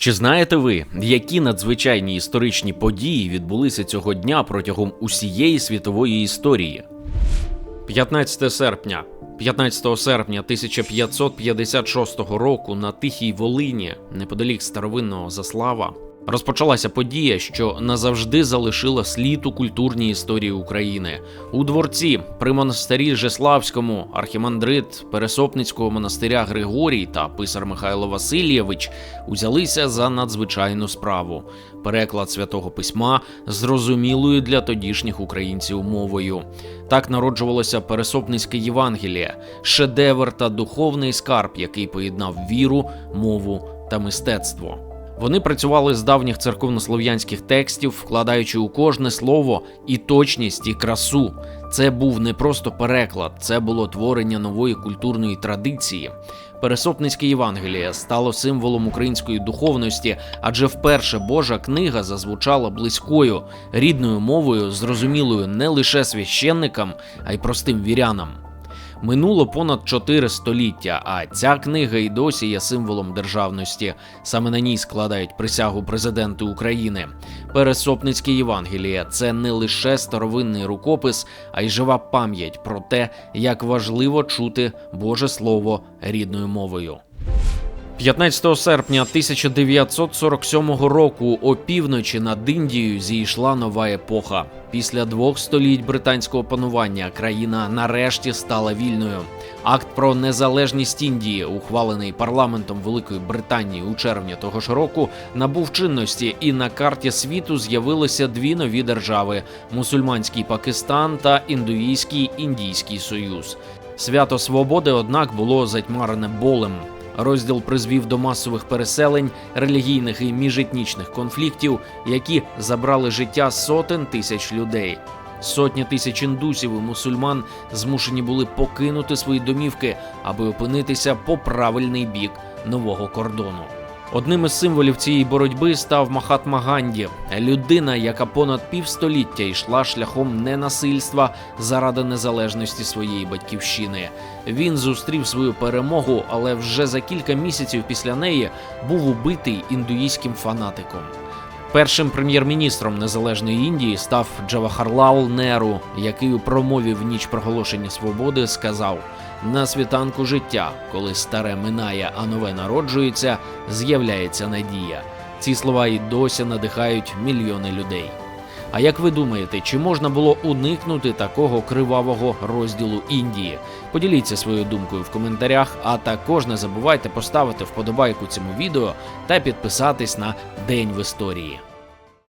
Чи знаєте ви, які надзвичайні історичні події відбулися цього дня протягом усієї світової історії? 15 серпня. 15 серпня 1556 року на Тихій Волині, неподалік старовинного Заслава, розпочалася подія, що назавжди залишила слід у культурній історії України. У дворці при монастирі Жеславському архімандрит Пересопницького монастиря Григорій та писар Михайло Васильєвич узялися за надзвичайну справу переклад святого письма зрозумілою для тодішніх українців мовою. Так народжувалося Пересопницьке Євангеліє, шедевр та духовний скарб, який поєднав віру, мову та мистецтво. Вони працювали з давніх церковнослов'янських текстів, вкладаючи у кожне слово і точність, і красу. Це був не просто переклад, це було творення нової культурної традиції. Пересопницьке Євангеліє стало символом української духовності, адже вперше Божа книга зазвучала близькою, рідною мовою, зрозумілою не лише священникам, а й простим вірянам. Минуло понад чотири століття, а ця книга й досі є символом державності. Саме на ній складають присягу президенти України. Пересопницькі Євангеліє це не лише старовинний рукопис, а й жива пам'ять про те, як важливо чути Боже Слово рідною мовою. 15 серпня 1947 року опівночі над Індією зійшла нова епоха. Після двох століть британського панування країна нарешті стала вільною. Акт про незалежність Індії, ухвалений парламентом Великої Британії у червні того ж року, набув чинності, і на карті світу з'явилися дві нові держави: мусульманський Пакистан та індуїзький Індійський Союз. Свято свободи, однак, було затьмарене болем. Розділ призвів до масових переселень, релігійних і міжетнічних конфліктів, які забрали життя сотень тисяч людей. Сотні тисяч індусів і мусульман змушені були покинути свої домівки, аби опинитися по правильний бік нового кордону. Одним із символів цієї боротьби став Махатма Ганді, людина, яка понад півстоліття йшла шляхом ненасильства заради незалежності своєї батьківщини. Він зустрів свою перемогу, але вже за кілька місяців після неї був убитий індуїзьким фанатиком. Першим прем'єр-міністром незалежної Індії став Джавахарлал Неру, який у промові в ніч проголошення свободи сказав: на світанку життя, коли старе минає, а нове народжується, з'являється надія. Ці слова і досі надихають мільйони людей. А як ви думаєте, чи можна було уникнути такого кривавого розділу Індії? Поділіться своєю думкою в коментарях, а також не забувайте поставити вподобайку цьому відео та підписатись на День в історії.